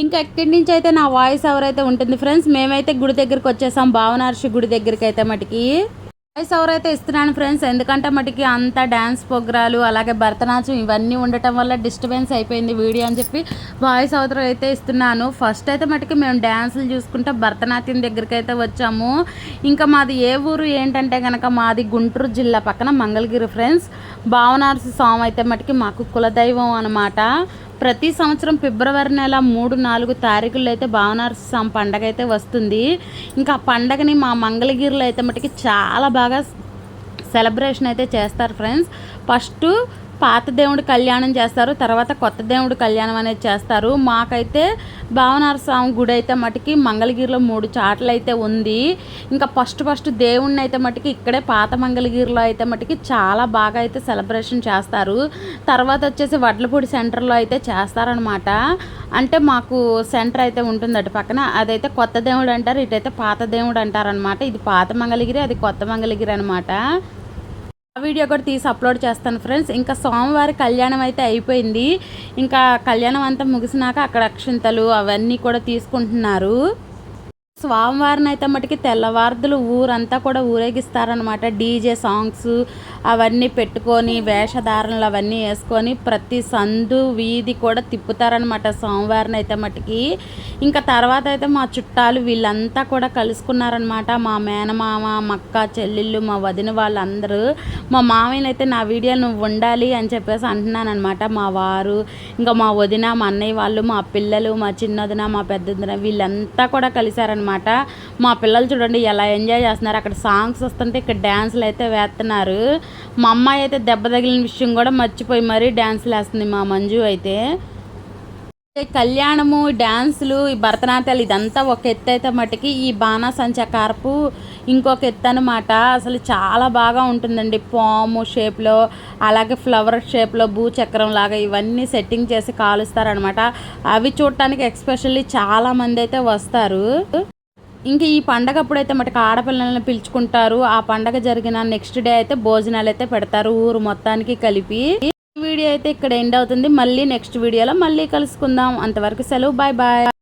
ఇంకా ఎక్కడి నుంచి అయితే నా వాయిస్ ఎవరైతే ఉంటుంది ఫ్రెండ్స్ మేమైతే గుడి దగ్గరికి వచ్చేసాం. భావనార్షి గుడి దగ్గరికి అయితే మటుకి. వాయిస్ ఎవరైతే ఇస్తున్నాను ఫ్రెండ్స్ ఎందుకంటే మటుకి అంత డ్యాన్స్ ప్రోగ్రాలు అలాగే భరతనాట్యం ఇవన్నీ ఉండటం వల్ల డిస్టర్బెన్స్ అయిపోయింది వీడియో అని చెప్పి వాయిస్ అవతరం అయితే ఇస్తున్నాను ఫస్ట్ అయితే మటుకి మేము డ్యాన్సులు చూసుకుంటే భరతనాట్యం దగ్గరికి అయితే వచ్చాము. ఇంకా మాది ఏ ఊరు ఏంటంటే కనుక మాది గుంటూరు జిల్లా పక్కన మంగళగిరి ఫ్రెండ్స్. భావనార్సి స్వామి అయితే మటుకి మాకు కులదైవం అనమాట ప్రతి సంవత్సరం ఫిబ్రవరి నెల మూడు నాలుగు తారీఖుల్లో అయితే భావనార్సి స్వామి పండగ అయితే వస్తుంది. ఇంకా ఆ పండగని మా మంగళగిరిలో అయితే మటుకి చాలా బాగా సెలబ్రేషన్ అయితే చేస్తారు ఫ్రెండ్స్. ఫస్ట్ పాత దేవుడి కళ్యాణం చేస్తారు తర్వాత కొత్త దేవుడి కళ్యాణం అనేది చేస్తారు. మాకైతే భావనార స్వామి గుడి అయితే మటుకి మంగళగిరిలో మూడు చాట్లు అయితే ఉంది. ఇంకా ఫస్ట్ ఫస్ట్ దేవుణ్ణి అయితే మటుకి ఇక్కడే పాత మంగళగిరిలో అయితే మటుకి చాలా బాగా అయితే సెలబ్రేషన్ చేస్తారు. తర్వాత వచ్చేసి వడ్లపూడి సెంటర్లో అయితే చేస్తారనమాట. అంటే మాకు సెంటర్ అయితే ఉంటుంది అటు పక్కన. అదైతే కొత్త దేవుడు అంటారు ఇటైతే పాత దేవుడు అంటారనమాట. ఇది పాత మంగళగిరి అది కొత్త మంగళగిరి అనమాట. ఆ వీడియో కూడా తీసి అప్లోడ్ చేస్తాను ఫ్రెండ్స్. ఇంకా సోమవారం కళ్యాణం అయితే అయిపోయింది. ఇంకా కళ్యాణం అంతా ముగిసినాక అక్కడ అక్షింతలు అవన్నీ కూడా తీసుకుంటున్నారు. స్వామివారిని అయితే మటుకి తెల్లవారుదులు ఊరంతా కూడా ఊరేగిస్తారనమాట డీజే సాంగ్స్ అవన్నీ పెట్టుకొని వేషధారణలు అవన్నీ వేసుకొని ప్రతి సందు వీధి కూడా తిప్పుతారనమాట స్వామివారిని అయితే మటుకి. ఇంకా తర్వాత అయితే మా చుట్టాలు వీళ్ళంతా కూడా కలుసుకున్నారనమాట మా మేనమామ మక్క చెల్లెళ్ళు మా వదిన వాళ్ళందరూ మా మామయ్యని అయితే నా వీడియో నువ్వు ఉండాలి అని చెప్పేసి అంటున్నానమాట మా వారు. ఇంకా మా వదిన మా అన్నయ్య వాళ్ళు మా పిల్లలు మా చిన్నదిన మా పెద్దదిన వీళ్ళంతా కూడా కలిశారనమాట మా పిల్లలు చూడండి ఎలా ఎంజాయ్ చేస్తున్నారు. అక్కడ సాంగ్స్ వస్తుంటే ఇక్కడ డ్యాన్సులు అయితే వేస్తున్నారు. మా అమ్మాయి అయితే దెబ్బ తగిలిన విషయం కూడా మర్చిపోయి మరీ డ్యాన్సులు వేస్తుంది మా మంజు అయితే. కళ్యాణము డ్యాన్సులు ఈ భరతనాట్యాలు ఇదంతా ఒక ఎత్తు అయితే మట్టుకి ఈ బాణాసంచ కార్పు ఇంకొక ఎత్తు అనమాట అసలు చాలా బాగా ఉంటుందండి. పాము షేప్లో అలాగే ఫ్లవర్ షేప్లో భూచక్రం లాగా ఇవన్నీ సెట్టింగ్ చేసి కాలుస్తారనమాట అవి చూడటానికి ఎక్స్పెషల్లీ చాలా మంది అయితే వస్తారు. ఇంకా ఈ పండగ అప్పుడైతే మటుకు ఆడపిల్లల్ని పిలుచుకుంటారు. ఆ పండగ జరిగిన నెక్స్ట్ డే అయితే భోజనాలు అయితే పెడతారు ఊరు మొత్తానికి కలిపి. వీడియో అయితే ఇక్కడ ఎండ్ అవుతుంది. మళ్ళీ నెక్స్ట్ వీడియోలో మళ్ళీ కలుసుకుందాం. అంతవరకు సెలవు. Bye bye